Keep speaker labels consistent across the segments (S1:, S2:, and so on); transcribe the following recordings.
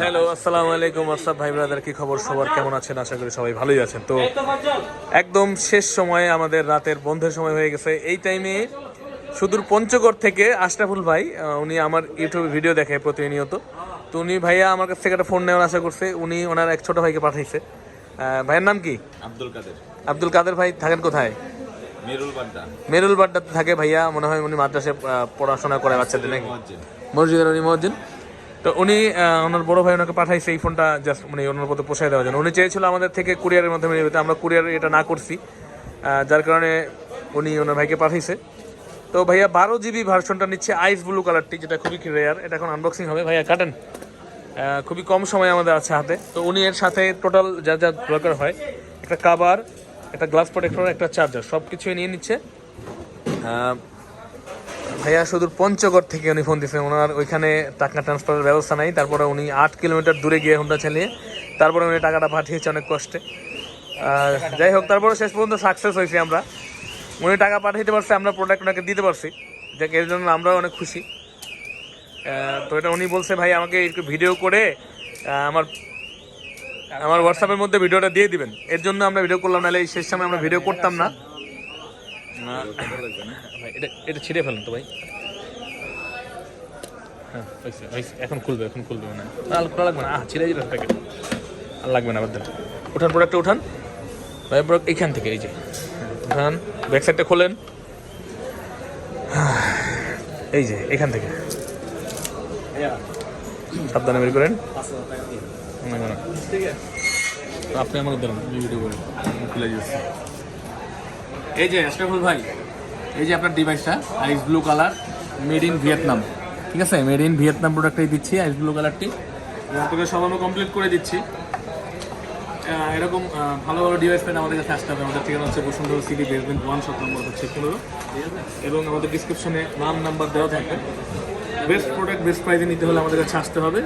S1: Hello আসসালামু আলাইকুম আসাদ ভাই ব্রাদার কি খবর? সবার কেমন আছেন? আশা করি সবাই ভালোই আছেন। তো একদম শেষ সময়ে আমাদের রাতের বন্ধের সময় হয়ে গেছে। এই টাইমে সুদূর পঞ্চগড় থেকে আশরাফুল ভাই উনি আমার ইউটিউবে ভিডিও দেখে প্রতিনিয়ত। তো উনি ভাইয়া আমার কাছ থেকে একটা ফোন নেওয়ার আশা করছে। উনি ওনার এক ছোট ভাইকে পাঠাইছে। ভাইয়ের নাম কি?
S2: আব্দুল কাদের।
S1: আব্দুল কাদের ভাই থাকেন কোথায়?
S2: মেরুল বাড্ডা।
S1: মেরুল বাড্ডাতে থাকে ভাইয়া। মনে হয় উনি মাদ্রাসে পড়াশোনা করে বাচ্চাদের নাকি?
S2: মসজিদ।
S1: মসজিদের উনি মসজিদ। তো উনি ওনার বড় ভাই ওনাকে পাঠাইছে এই ফোনটা জাস্ট মানে ওনার পথে পোষায় দেওয়ার জন্য। উনি চেয়েছিল আমাদের থেকে কুরিয়ারের মাধ্যমে নিতে, আমরা কুরিয়ার এটা না করছি। যার কারণে উনি ওনার ভাইকে পাঠাইছে। তো ভাইয়া, বারো জিবি ভার্সনটা নিচ্ছে আইস ব্লু কালারটি যেটা খুবই রেয়ার এটা এখন আনবক্সিং হবে। ভাইয়া, কাটেন। খুবই কম সময় আমাদের আছে হাতে। তো উনি এর সাথে টোটাল যা যা দরকার হয়, একটা কাবার একটা গ্লাস প্রোটেক্টর একটা চার্জার সব কিছুই নিয়ে নিচ্ছে। ভাইয়া শুধু পঞ্চগড় থেকে উনি ফোন দিয়েছেন ওনার ওইখানে টাকা ট্রান্সফারের ব্যবস্থা নাই, তারপরে উনি আট কিলোমিটার দূরে গিয়ে হোন্ডা চালিয়ে, তারপরে উনি টাকাটা পাঠিয়েছে অনেক কষ্টে। আর যাই হোক, তারপরে শেষ পর্যন্ত সাকসেস হয়েছি আমরা। উনি টাকা পাঠাইতে পারছে, আমরা প্রোডাক্ট ওনাকে দিতে পারছি। যাকে, এর জন্য আমরাও অনেক খুশি। তো এটা উনি বলছে, ভাই, আমাকে একটু ভিডিও করে আমার আমার হোয়াটসঅ্যাপের মধ্যে ভিডিওটা দিয়ে দিবেন। এর জন্য আমরা ভিডিও করলাম, নাহলে এই শেষ সময় আমরা ভিডিও করতাম না। এটা এটা ছিঁড়ে ফেলেন তো ভাই। হ্যাঁ এখন খুলবে এখন খুলবে মানে খোলা লাগবে না। ছিঁড়ে দিবেন প্যাকেট আর লাগবে না আবার দেন। উঠান প্রোডাক্টটা উঠান। ভাই প্রোডাক্ট এইখান থেকে এই যে। উঠান। ব্যাক সাইডটা খোলেন। এই যে এখান থেকে। সাবধানে বের করেন। আপনি আমাকে দেন ভিডিও আমি খুলে দিচ্ছি। এই যে আশরাফুল ভাই, এই যে আপনার ডিভাইসটা ice blue colour made in Vietnam ঠিক আছে? মেড ইন ভিয়েতনাম প্রোডাক্টটাই দিচ্ছি আইস ব্লু কালারটি আপনাকে সব আমরা কমপ্লিট করে দিচ্ছি। এরকম ভালো ভালো ডিভাইস পেতে আমাদের কাছে আসতে হবে। আমাদের ঠিকানা হচ্ছে Bashundhara City basement one shop নম্বর হচ্ছে পনেরো এবং আমাদের ডিসক্রিপশনে নাম নাম্বার দেওয়া থাকবে। বেস্ট প্রোডাক্ট বেস্ট প্রাইজে নিতে হলে আমাদের কাছে আসতে হবে।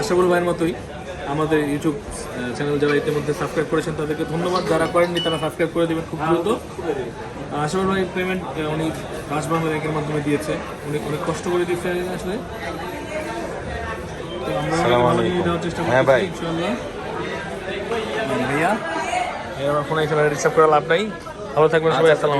S1: আশাফুল ভাইয়ের মতোই। আমাদের ইউটিউব চ্যানেল যারা ইতিমধ্যে সাবস্ক্রাইব করেছেন তাদেরকে ধন্যবাদ। যারা করেননি তারা সাবস্ক্রাইব করে দেবেন খুব দ্রুত। আশাফুল ভাই পেমেন্ট উনি রাজবাংলা ব্যাংকের মাধ্যমে দিয়েছে। উনি অনেক কষ্ট করে দিয়েছে আসলে। তো আমরা চেষ্টা
S2: হ্যাঁ ভাই।
S1: ভাইয়া? এবার ফোন রিসার্ভ করে লাভ নাই। ভালো থাকবেন সবাই আসসালাম